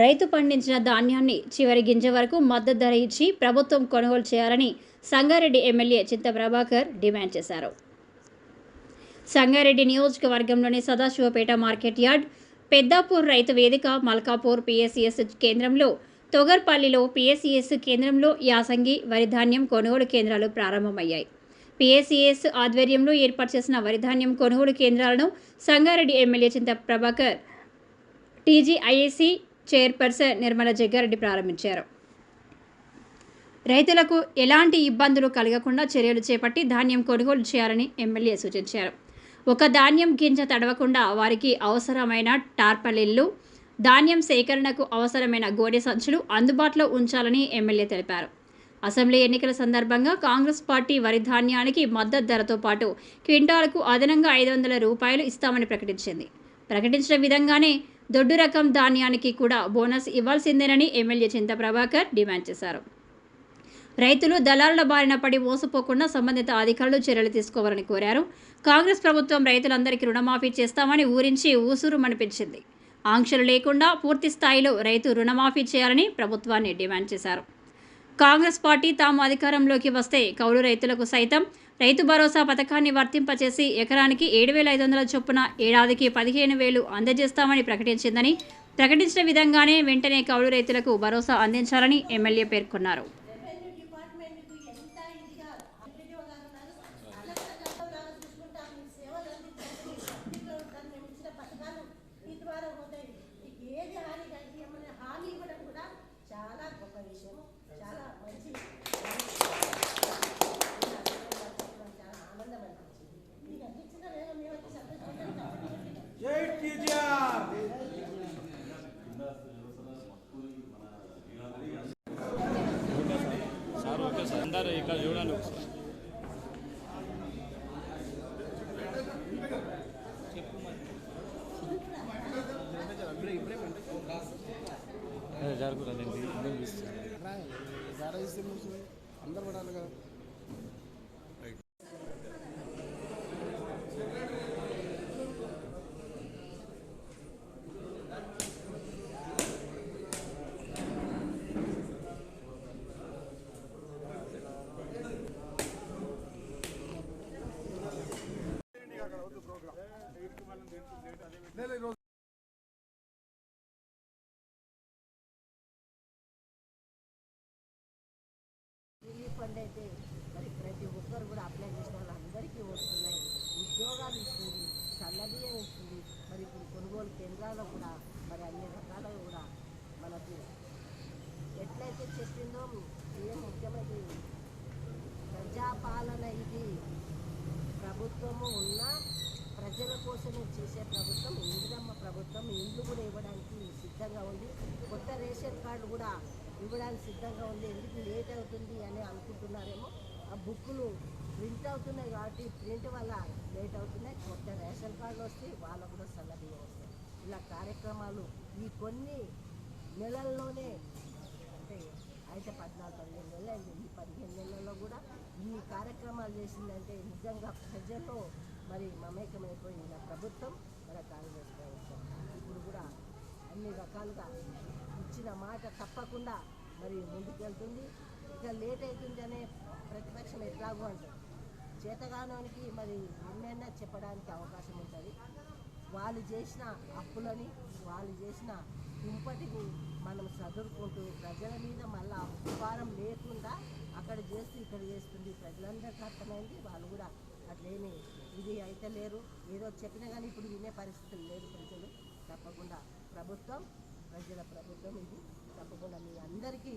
రైతు పండించిన ధాన్యాన్ని చివరి గింజ వరకు మద్దతు ధర ఇచ్చి ప్రభుత్వం కొనుగోలు చేయాలని సంగారెడ్డి ఎమ్మెల్యే చింత ప్రభాకర్ డిమాండ్ చేశారు. సంగారెడ్డి నియోజకవర్గంలోని సదాశివపేట మార్కెట్ యార్డ్ పెద్దాపూర్ రైతు వేదిక మల్కాపూర్ పిఎస్సిఎస్ కేంద్రంలో తొగర్పల్లిలో పిఎస్సిఎస్ కేంద్రంలో యాసంగి వరి ధాన్యం కొనుగోలు కేంద్రాలు ప్రారంభమయ్యాయి. పిఎస్సిఎస్ ఆధ్వర్యంలో ఏర్పాటు చేసిన వరిధాన్యం కొనుగోలు కేంద్రాలను Sangareddy MLA Chinta Prabhakar TGIAC chairperson Nirmala Jaggareddy ప్రారంభించారు. రైతులకు ఎలాంటి ఇబ్బందులు కలగకుండా చర్యలు చేపట్టి ధాన్యం కొనుగోలు చేయాలని ఎమ్మెల్యే సూచించారు. ఒక ధాన్యం గింజ తడవకుండా వారికి అవసరమైన టార్పలిల్లు ధాన్యం సేకరణకు అవసరమైన గోనె సంచులు అందుబాటులో ఉంచాలని ఎమ్మెల్యే తెలిపారు. అసెంబ్లీ ఎన్నికల సందర్భంగా కాంగ్రెస్ పార్టీ వరి ధాన్యానికి మద్దతు ధరతో పాటు క్వింటాలకు అదనంగా ఐదు వందల రూపాయలు ఇస్తామని ప్రకటించింది. ప్రకటించిన విధంగానే దొడ్డు రకం ధాన్యానికి కూడా బోనస్ ఇవ్వాల్సిందేనని ఎమ్మెల్యే చింత ప్రభాకర్ డిమాండ్ చేశారు. రైతులు దళారుల బారిన పడి మోసపోకుండా సంబంధిత అధికారులు చర్యలు తీసుకోవాలని కోరారు. కాంగ్రెస్ ప్రభుత్వం రైతులందరికీ రుణమాఫీ చేస్తామని ఊరించి ఊసురుమనిపించింది. ఆంక్షలు లేకుండా పూర్తి స్థాయిలో రైతు రుణమాఫీ చేయాలని ప్రభుత్వాన్ని డిమాండ్ చేశారు. కాంగ్రెస్ పార్టీ తాము అధికారంలోకి వస్తే కౌలు రైతులకు సైతం రైతు భరోసా పథకాన్ని వర్తింపచేసి ఎకరానికి ఏడు వేల ఐదు వందల చొప్పున ఏడాదికి పదిహేను వేలు అందజేస్తామని ప్రకటించిందని ప్రకటించిన విధంగానే వెంటనే కౌలు రైతులకు భరోసా అందించాలని ఎమ్మెల్యే పేర్కొన్నారు. అందరు ఇక్కడ చూడండి ఒకసారి. జరుగుతుంది అందరు పడాలి కదా. అయితే మరి ప్రతి ఒక్కరు కూడా అప్లై చేసిన వాళ్ళందరికీ వస్తున్నాయి. ఉద్యోగాలు ఇస్తుంది సన్నబియ్యం ఇస్తుంది మరి ఇప్పుడు కొనుగోలు కేంద్రాల్లో కూడా మరి అన్ని రకాల కూడా మనకు ఎట్లయితే చెప్పిందో ఏం ముఖ్యమైనది. ప్రజాపాలన ఇది ప్రభుత్వము ఉన్న ప్రజల కోసమే చేసే ప్రభుత్వం ఇందిరమ్మ ప్రభుత్వం ఇల్లు కూడా ఇవ్వడానికి సిద్ధంగా ఉంది. కొత్త రేషన్ కార్డు కూడా ఇవ్వడానికి సిద్ధంగా ఉంది. ఎందుకు లేట్ అవుతుంది అని అనుకుంటున్నారేమో. ఆ బుక్కులు ప్రింట్ అవుతున్నాయి కాబట్టి ప్రింట్ వల్ల లేట్ అవుతున్నాయి. కొత్త రేషన్ కార్డులు వస్తే వాళ్ళకు కూడా సన్నబియ్యం వస్తాయి ఇలా కార్యక్రమాలు ఈ కొన్ని నెలల్లోనే అంటే అయితే పద్నాలుగు పదిహేను నెలలు అయింది. ఈ పదిహేను నెలల్లో కూడా ఈ కార్యక్రమాలు చేసిందంటే నిజంగా ప్రజల్లో మరి మమేకమైపోయిన ప్రభుత్వం మన కాంగ్రెస్ ప్రభుత్వం. ఇప్పుడు కూడా అన్ని రకాలుగా ఇచ్చిన మాట తప్పకుండా మరి ముందుకెళ్తుంది. ఇక లేట్ అవుతుంది అనే ప్రతిపక్షం ఎట్లాగూ అంటుంది. చేతగానోనికి మరి ఎన్నైనా చెప్పడానికి అవకాశం ఉంటుంది. వాళ్ళు చేసిన అప్పులని వాళ్ళు చేసిన కుంపటిని మనం చదువుకుంటూ ప్రజల మీద మళ్ళా ఉపకారం లేకుండా అక్కడ చేస్తూ ఇక్కడ చేస్తుంది ప్రజలందరికీ అర్థమైంది. వాళ్ళు కూడా అట్లేమి ఇది అయితే లేరు. ఏదో చెప్పినా కానీ ఇప్పుడు వినే పరిస్థితులు లేదు ప్రజలు. తప్పకుండా ప్రభుత్వం ప్రజల ప్రభుత్వం ఇది. తప్పకుండా మీ అందరికీ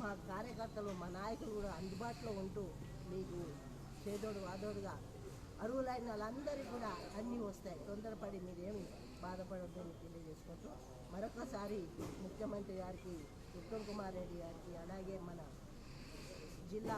మా కార్యకర్తలు మా నాయకులు కూడా అందుబాటులో ఉంటూ మీకు చేదోడు వాదోడుగా అరువులైన వాళ్ళందరికీ కూడా అన్నీ వస్తాయి. తొందరపడి మీరేమి బాధపడొద్దని తెలియజేసుకుంటూ మరొకసారి ముఖ్యమంత్రి గారికి ఉత్తమ్ కుమార్ రెడ్డి గారికి అలాగే మన జిల్లా